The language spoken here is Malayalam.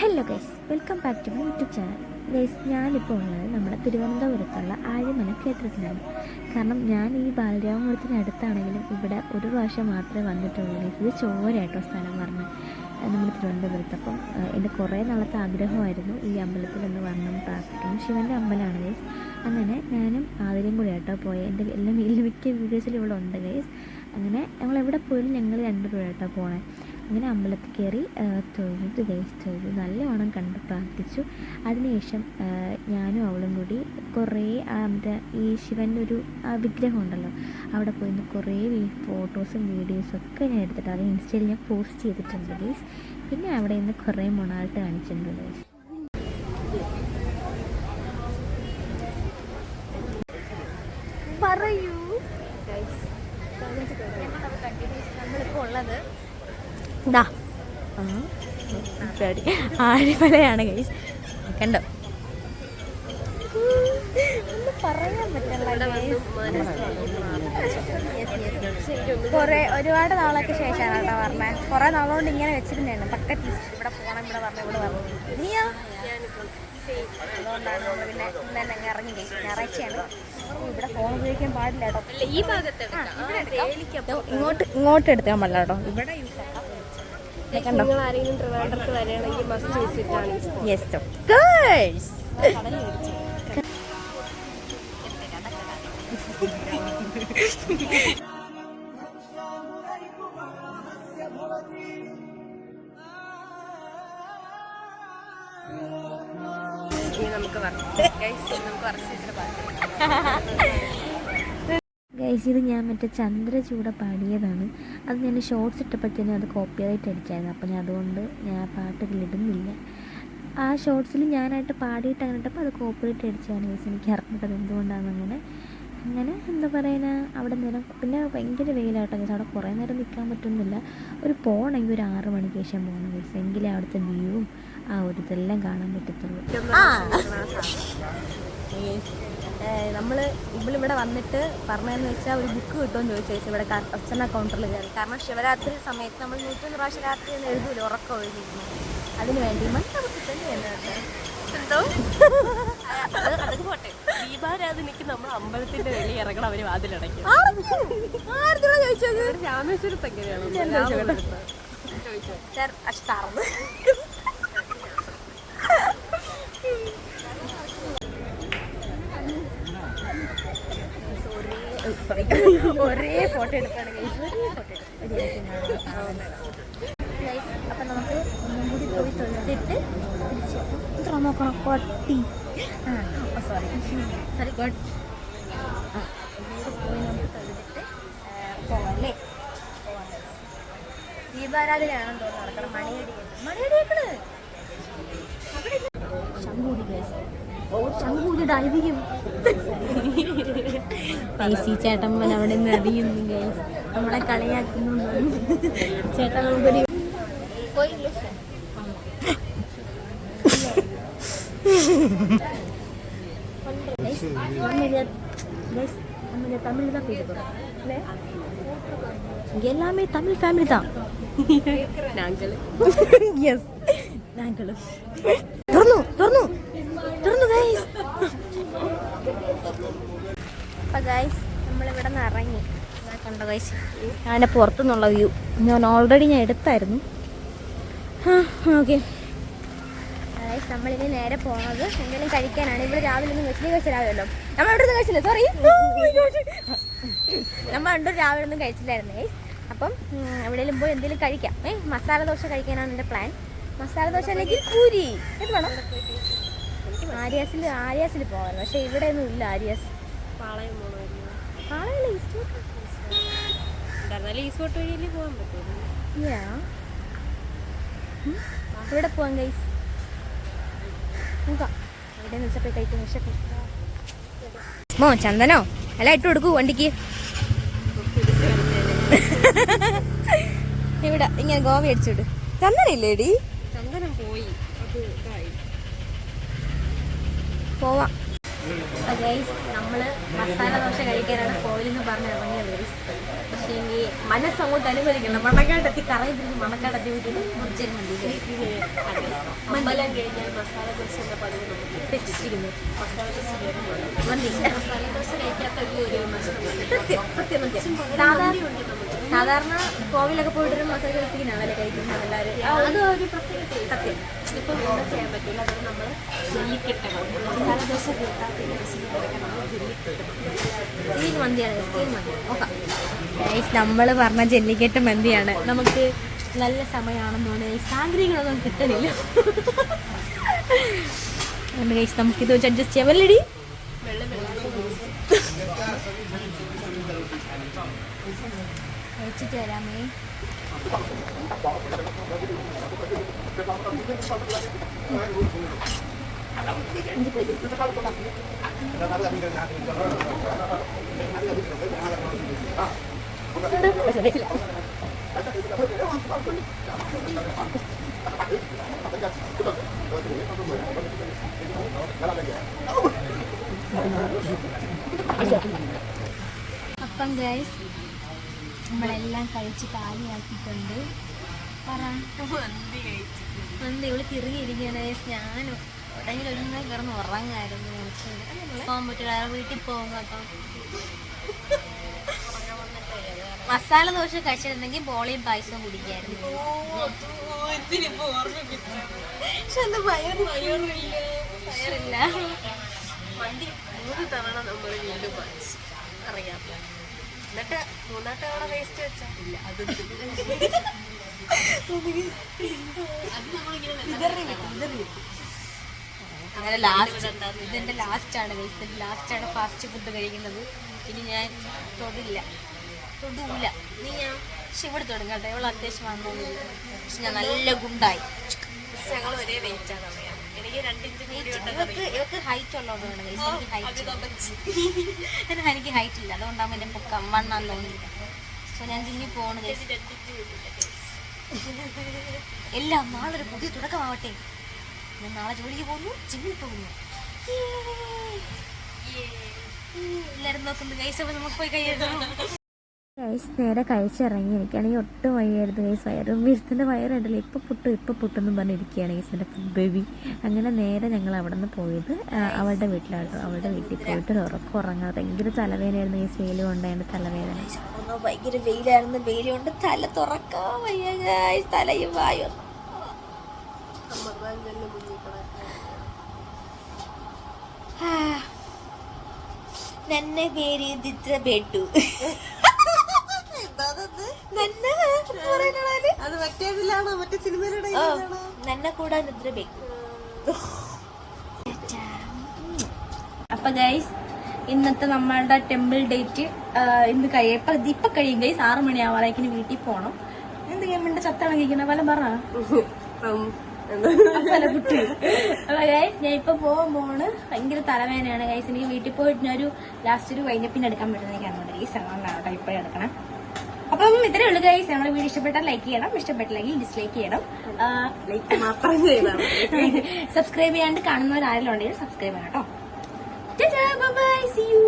Hello guys welcome back to my YouTube channel guys ഞാനിപ്പോൾ ഉള്ളത് നമ്മുടെ തിരുവനന്തപുരത്തുള്ള ആഴിമല ക്ഷേത്രത്തിലാണ്. കാരണം ഞാൻ ഈ ബാലരാമപുരത്തിന് അടുത്താണെങ്കിലും ഇവിടെ ഒരു പ്രാവശ്യം മാത്രമേ വന്നിട്ടുള്ളൂ. ഗൈസ് ഇത് ചോരയായിട്ടോ സ്ഥലം പറഞ്ഞ്. നമ്മുടെ തിരുവനന്തപുരത്ത്. അപ്പം എന്റെ കുറേ നാളത്തെ ആഗ്രഹമായിരുന്നു ഈ അമ്പലത്തിൽ ഒന്ന് വരണം പ്രാർത്ഥിക്കണം. ശിവന്റെ അമ്പലമാണ് ഗൈസ് അങ്ങനെ ഞാനും ആതിരയും കൂടി ആട്ടോ പോയ. എന്റെ എല്ലാം മിക്ക വീഡിയോസിലും ഇവിടെ ഉണ്ട് ഗൈസ് അങ്ങനെ ഞങ്ങൾ എവിടെ പോയാലും ഞങ്ങൾ രണ്ടുപേരും ആട്ടോ പോണേ. അങ്ങനെ അമ്പലത്തിൽ കയറി തൊഴുത് തൊഴുതു. നല്ലവണ്ണം കണ്ട് പ്രാർത്ഥിച്ചു. അതിനുശേഷം ഞാനും അവളും കൂടി കുറേ മറ്റേ ഈ ശിവന്റെ ഒരു വിഗ്രഹം ഉണ്ടല്ലോ അവിടെ പോയി കുറേ ഫോട്ടോസും വീഡിയോസും ഒക്കെ ഞാൻ എടുത്തിട്ട് അത് ഇൻസ്റ്റയിൽ ഞാൻ പോസ്റ്റ് ചെയ്തിട്ടുണ്ട് ഗൈസ്. പിന്നെ അവിടെ നിന്ന് കുറേ മൊണാൾട്ട് കാണിച്ചിട്ടുണ്ട് ഗൈസ്. പറയൂ. നമ്മളിപ്പോൾ ഉള്ളത് ഇതാ ആഴിമലയാണ് ഗൈസ് കണ്ടോ കൊറേ പറയാൻ പറ്റില്ല കുറെ ഒരുപാട് നാളൊക്കെ ശേഷമാണ് കേട്ടോ പറഞ്ഞത് കൊറേ നാളുകൊണ്ട് ഇങ്ങനെ വെച്ചിരുന്നതാണ് പക്ക ടീച്ചർ ഇവിടെ പോകണം ഇവിടെ പറഞ്ഞു ഇവിടെ പറഞ്ഞു നീയോ അതുകൊണ്ടാണ് നമ്മൾ പിന്നെ ഇന്ന് തന്നെ ഇറങ്ങി ഞായറാഴ്ചയാണ് ഇവിടെ ഫോൺ ഉപയോഗിക്കാൻ പാടില്ല കേട്ടോ ഈ ഭാഗത്ത്. ദോ, ഇങ്ങോട്ട് ഇങ്ങോട്ട് എടുക്കാൻ പാടില്ല കേട്ടോ ഇവിടെ യൂസ് ആക്കാം ദേ നിങ്ങൾ ആരെങ്കിലും ട്രിവാൻഡ്രത്ത് വരികയാണെങ്കിൽ മസ്റ്റ് വിസിറ്റ് ആണ്. യെസ് ഓഫ് കോഴ്സ് നമുക്ക് വർക്ക് നമുക്ക് വർക്ക് ഗൈസ് ഇത് ഞാൻ മറ്റേ ചന്ദ്രചൂട പാടിയതാണ് അത് ഞാൻ ഷോർട്സ് ഇട്ടപ്പോഴത്തേനും അത് കോപ്പി ആയിട്ട് അടിച്ചായിരുന്നു. അപ്പം ഞാൻ അതുകൊണ്ട് ഞാൻ ആ പാട്ട് ഇതിലിടുന്നില്ല ആ ഷോർട്സിൽ ഞാനായിട്ട് പാടിയിട്ട് അങ്ങനെ ഇട്ടപ്പോൾ അത് കോപ്പിയായിട്ട് അടിച്ചാണ് ഗൈസ് എനിക്ക് അറിഞ്ഞിട്ടത് എന്തുകൊണ്ടാണ് അങ്ങനെ. അങ്ങനെ എന്താ പറയുക അവിടെ നേരം പിന്നെ ഭയങ്കര വെയിലാട്ടോ ഗൈസ് അവിടെ കുറേ നേരം നിൽക്കാൻ പറ്റുന്നില്ല. ഒരു പോകണമെങ്കിൽ ഒരു ആറ് മണിക്ക് ശേഷം പോകണം ഗൈസ് എങ്കിലേ അവിടുത്തെ വ്യൂവും ആ ഒരു ഇതെല്ലാം കാണാൻ പറ്റത്തുള്ളൂ. നമ്മൾ ഇവളിവിടെ വന്നിട്ട് പറഞ്ഞതെന്ന് വെച്ചാൽ ഒരു ബുക്ക് കിട്ടുമെന്ന് ചോദിച്ചു ചേച്ചി. ഇവിടെ അർച്ചന കൗണ്ടറിൽ കയറി കാരണം ശിവരാത്രി സമയത്ത് നമ്മൾ നൂറ്റൊന്ന് പ്രാവശ്യം രാത്രി എന്ന് എഴുതൂല ഉറക്കം ഒഴിഞ്ഞിരുന്നു അതിന് വേണ്ടി മറ്റവർക്ക് തന്നെ എന്തോ? അതൊക്കെ പോട്ടെ. ദീപാരാധനയ്ക്ക് നമ്മൾ അമ്പലത്തിന്റെ വെളി ഇറങ്ങണം അവർ വാതിലടക്കി രാമേശ്വരത്ത് എങ്ങനെയാണ്. ചോദിച്ചോ സാർ ഒരേ ഫോട്ടോ എടുക്കാണ് ഒരേ നമുക്ക്. ദീപാരാധനയാണെന്ന് തോന്നുന്നു നടക്കണം മണിയടി മണിയടിയേക്കണ് ശങ്കൂടിയുടെ അഴിയും പൈസി ചേട്ടമ്മൻ അവിടെ നിന്ന് അറിയുന്നു ഗൈസ് നമ്മളെ കളിയാക്കുന്നു ചേട്ടൻ നമുക്കൊരു Guys, நம்ம இத- guys, நம்ம இத தமிழ்ல தான் பேச போறோம். இல்ல? இங்க எல்லாமே தமிழ் ஃபேமிலி தான் ഞങ്ങള് യെസ് ഞങ്ങളും തുറന്നു ഗൈസ് നമ്മളിവിടെ നിന്ന് ഇറങ്ങി കണ്ടോ ഗൈസ് അതിന്റെ പുറത്തുനിന്നുള്ള വ്യൂ ഞാൻ ഓൾറെഡി ഞാൻ എടുത്തായിരുന്നു. ഓക്കെ നമ്മളിനി നേരെ പോണത് എന്തെങ്കിലും കഴിക്കാനാണ്. ഇവിടെ രാവിലെ ഒന്നും വെച്ചിട്ട് കഴിച്ചില്ലാമല്ലോ നമ്മൾ അവിടെ നിന്ന് കഴിച്ചില്ല. സോറി നമ്മൾ അവിടെ രാവിലെ ഒന്നും കഴിച്ചില്ലായിരുന്നു അപ്പം എവിടെയെങ്കിലും പോയി എന്തെങ്കിലും കഴിക്കാം. ഏ മസാല ദോശ കഴിക്കാനാണ് എന്റെ പ്ലാൻ മസാല ദോശ അല്ലെങ്കിൽ പൂരി. എന്ത് വേണം? ആര്യാസിൽ ആര്യാസിൽ പോകാറ് പക്ഷേ ഇവിടെ ഒന്നും ഇല്ല ആര്യാസ്. പാളയം പോകണമായിരുന്നു വഴിയല്ലേ പോകാൻ പറ്റുള്ളൂ. ഇവിടെ പോവാം ഗൈസ് നോക്കാം. വിശക്കും മോ ചന്ദനോ? അല്ല ഇട്ട് കൊടുക്കൂ വണ്ടിക്ക്. ഇവിടെ ഇങ്ങനെ ഗോവി അടിച്ചുവിട് ചന്ദനില്ലേടി ചന്ദനം പോയി. അത് പോവാം. ഗൈസ് മസാല ദോശ കഴിക്കാനാണ് കോയിലെന്ന് പറഞ്ഞ് ഇറങ്ങിയത് പക്ഷെ ഈ മനസ്സങ്ങോട്ട് അനുവദിക്കണം. മണക്കാട്ടെത്തി തിരിഞ്ഞ് മണക്കാട്ടെത്തി വീട്ടിൽ മുറിച്ചൊരു മന്തി കഴിഞ്ഞാൽ മസാല ദോശ പതിവ് നമുക്ക് കഴിക്കാത്ത ഒരു സത്യം സത്യം. സാധാരണ സാധാരണ കോവിലൊക്കെ പോയിട്ട് മസാല കഴിക്കുന്നതാണല്ലേ കഴിക്കുന്നത് എല്ലാവരും. അത് ഒരു പ്രത്യേക സത്യം. ചെയ്യാൻ നമ്മൾ മന്തിയാണ് സ്റ്റീൽ നമ്മൾ പറഞ്ഞ ജെല്ലിക്കെട്ട് മന്തിയാണ്. നമുക്ക് നല്ല സമയമാണെന്നാണ് സാഗ്രഹങ്ങളൊന്നും കിട്ടണില്ല. കഴിച്ച് നമുക്കിത് അഡ്ജസ്റ്റ് ചെയ്യാം. വല്ലടി കഴിച്ചിട്ട് തരാമേ അപ്പം ഗൈസ് നമ്മളെല്ലാം കഴിച്ച് കാലിയാക്കിയിട്ടുണ്ട്. പറ. മന്തി ഇവൾ തിരിഞ്ഞിരിക്കുകയാണ്. ഗൈസ് ഞാനും? എവിടെയെങ്കിലും ഒരു കിടന്ന് ഉറങ്ങായിരുന്നു പോകാൻ പറ്റില്ല വീട്ടിൽ പോകും കേട്ടോ. മസാല ദോശ കഴിച്ചിട്ടുണ്ടെങ്കിൽ ബോളിയും പായസവും കുടിക്കായിരുന്നു. പക്ഷെ എന്താ വയറില്ല പയറില്ല? വണ്ടി മൂന്ന് തവണ നമ്മൾ വീണ്ടും അറിയാം. എന്നിട്ട് മൂന്നാം തവണ വേസ്റ്റ് വെച്ചാ. ഇല്ല അത് അങ്ങനെ ലാസ്റ്റ് ഇതെന്റെ ലാസ്റ്റ് ആണ് കഴിച്ചത് ലാസ്റ്റ് ആണ് ഫാസ്റ്റ് ഫുഡ് കഴിക്കുന്നത്. ഇനി ഞാൻ തൊടില്ല. തൊടൂല. നീ ഞാൻ പക്ഷെ ഇവിടെ തുടങ്ങട്ടെ. ഇവൾ അത്യാവശ്യം വന്നോന്നില്ല പക്ഷെ ഞാൻ നല്ല ഗുണ്ടായി. ഞങ്ങൾ ഒരേ വെയിറ്റ് ഇവക്ക് ഇവക്ക് ഹൈറ്റ് ഉള്ളതുകൊണ്ടാണ് guys. എനിക്ക് ഹൈറ്റ് എനിക്ക് ഹൈറ്റ് ഇല്ല. അതുകൊണ്ടാകുമ്പോൾ എന്റെ പൊക്കം വണ്ണാന്ന് തോന്നില്ല സോ ഞാൻ ജിമ്മി പോണ് guys. എല്ലാം നാളെ ഒരു പുതിയ തുടക്കമാവട്ടെ. ഞാൻ നാളെ ജോലിക്ക് പോകുന്നു ജിമ്മിൽ പോകുന്നു. എല്ലാവരും നോക്കുന്നു കൈസ അപ്പോൾ നമുക്ക് പോയി കഴിയണം ഗൈസ് നേരെ കഴിച്ചിറങ്ങി ഈ ഒട്ടും വയ്യായിരുന്നു ഗൈസ് വയറ് വിരുത്തിന്റെ വയറുണ്ടല്ലോ. ഇപ്പം പൊട്ടും ഇപ്പം പൊട്ടെന്ന് പറഞ്ഞിരിക്കുകയാണ് ഗൈസ് എന്റെ ബേബി അങ്ങനെ നേരെ ഞങ്ങൾ അവിടെ നിന്ന് പോയത് അവളുടെ വീട്ടിലാട്ടോ. അവളുടെ വീട്ടിൽ പോയിട്ട് ഉറക്കം ഉറങ്ങാതെ ഭയങ്കര തലവേദനയായിരുന്നു ഗൈസ് വെയിൽ കൊണ്ടായിരുന്നു തലവേദന. ഭയങ്കര വെയിലായിരുന്നു. വെയിൽ കൊണ്ട് തല തുറക്കാൻ വയ്യ തലയും വായോ. നന്നെ പേര് ദിത്ര ബെഡു. അത് അപ്പൊ ഗൈസ് ഇന്നത്തെ നമ്മളുടെ ടെമ്പിൾ ഡേറ്റ് ഇന്ന് കഴിയും ഇപ്പൊ ഇപ്പൊ കഴിയും ഗൈസ് ആറു മണിയാവാറേക്കിന് വീട്ടിൽ പോണം. എന്ത് ഗവൺമെന്റ് ചത്തണക്കിരിക്കുന്ന പല പറഞ്ഞു കുട്ടി. അപ്പൊ ഗൈസ് ഞാൻ ഇപ്പൊ പോവാൻ പോണ് ഭയങ്കര തലവേദനയാണ് ഗൈസ് എനിക്ക് വീട്ടിൽ പോയിട്ട് ഒരു ലാസ്റ്റ് ഒരു വൈൻഡപ്പിന് എടുക്കാൻ പറ്റുന്ന എനിക്ക് അതുകൊണ്ട് ഗൈസ് അതുകൊണ്ടാണ് ഇപ്പോഴെടുക്കണം അപ്പം ഇത്രേ ഉള്ളു ഗൈസ് നമ്മുടെ വീഡിയോ ഇഷ്ടപ്പെട്ടാൽ ലൈക്ക് ചെയ്യണം. ഇഷ്ടപ്പെട്ടില്ലെങ്കിൽ ഡിസ്ലൈക്ക് ചെയ്യണം. ലൈക്ക് മാത്രം ചെയ്യണം സബ്സ്ക്രൈബ് ചെയ്യാണ്ട് കാണുന്നവരാരെങ്കിലും ഉണ്ടെങ്കിൽ സബ്സ്ക്രൈബ് ചെയ്യണം കേട്ടോ. By C U